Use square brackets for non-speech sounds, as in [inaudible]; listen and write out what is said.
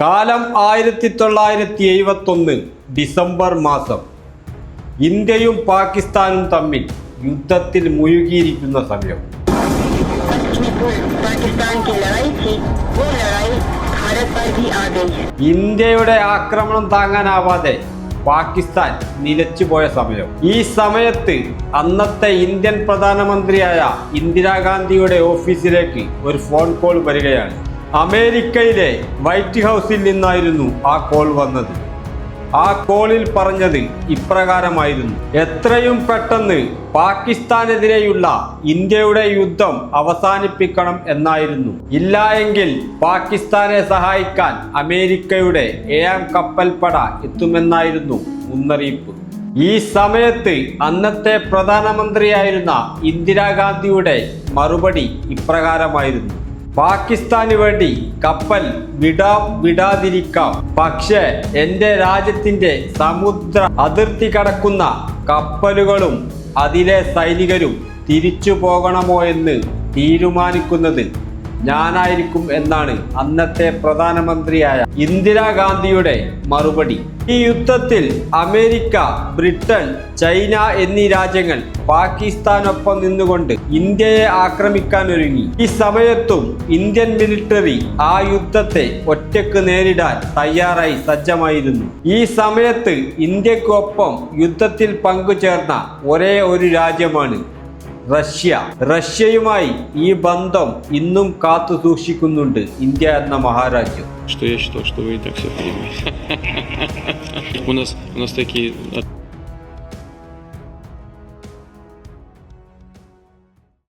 കാലം ആയിരത്തി തൊള്ളായിരത്തി എഴുപത്തൊന്ന് ഡിസംബർ മാസം. ഇന്ത്യയും പാകിസ്ഥാനും തമ്മിൽ യുദ്ധത്തിൽ മുഴുകിയിരിക്കുന്ന സമയം. ഇന്ത്യയുടെ ആക്രമണം താങ്ങാനാവാതെ പാകിസ്ഥാൻ നിലച്ചുപോയ സമയം. ഈ സമയത്ത് അന്നത്തെ ഇന്ത്യൻ പ്രധാനമന്ത്രിയായ ഇന്ദിരാഗാന്ധിയുടെ ഓഫീസിലേക്ക് ഒരു ഫോൺ കോൾ വരികയാണ്. അമേരിക്കയിലെ വൈറ്റ് ഹൗസിൽ നിന്നായിരുന്നു ആ കോൾ വന്നത്. ആ കോളിൽ പറഞ്ഞത് ഇപ്രകാരമായിരുന്നു. എത്രയും പെട്ടെന്ന് പാകിസ്ഥാനെതിരെയുള്ള ഇന്ത്യയുടെ യുദ്ധം അവസാനിപ്പിക്കണം എന്നായിരുന്നു. ഇല്ല എങ്കിൽ പാകിസ്ഥാനെ സഹായിക്കാൻ അമേരിക്കയുടെ ഏഴാം കപ്പൽപ്പട എത്തുമെന്നായിരുന്നു മുന്നറിയിപ്പ്. ഈ സമയത്ത് അന്നത്തെ പ്രധാനമന്ത്രിയായിരുന്ന ഇന്ദിരാഗാന്ധിയുടെ മറുപടി ഇപ്രകാരമായിരുന്നു. പാകിസ്ഥാന് വേണ്ടി കപ്പൽ വിടാം വിടാതിരിക്കാം. പക്ഷേ എന്റെ രാജ്യത്തിന്റെ സമുദ്ര അതിർത്തി കടക്കുന്ന കപ്പലുകളും അതിലെ സൈനികരും തിരിച്ചു പോകണമോ എന്ന് തീരുമാനിക്കുന്നത് ഞാനായിരിക്കും എന്നാണ് അന്നത്തെ പ്രധാനമന്ത്രിയായ ഇന്ദിരാഗാന്ധിയുടെ മറുപടി. ഈ യുദ്ധത്തിൽ അമേരിക്ക ബ്രിട്ടൻ ചൈന എന്നീ രാജ്യങ്ങൾ പാകിസ്ഥാനൊപ്പം നിന്നുകൊണ്ട് ഇന്ത്യയെ ആക്രമിക്കാൻ ഒരുങ്ങി. ഈ സമയത്തും ഇന്ത്യൻ മിലിറ്ററി ആ യുദ്ധത്തെ ഒറ്റയ്ക്ക് നേരിടാൻ തയ്യാറായി സജ്ജമായിരുന്നു. ഈ സമയത്ത് ഇന്ത്യക്കൊപ്പം യുദ്ധത്തിൽ പങ്കുചേർന്ന ഒരേ ഒരു രാജ്യമാണ് റഷ്യ റഷ്യയുമായി ഈ ബന്ധം ഇന്നും കാത്തു സൂക്ഷിക്കുന്നുണ്ട് ഇന്ത്യ എന്ന മഹാരാജ്യം что я считал, что вы и так все понимаете. [laughs] У нас, у нас такие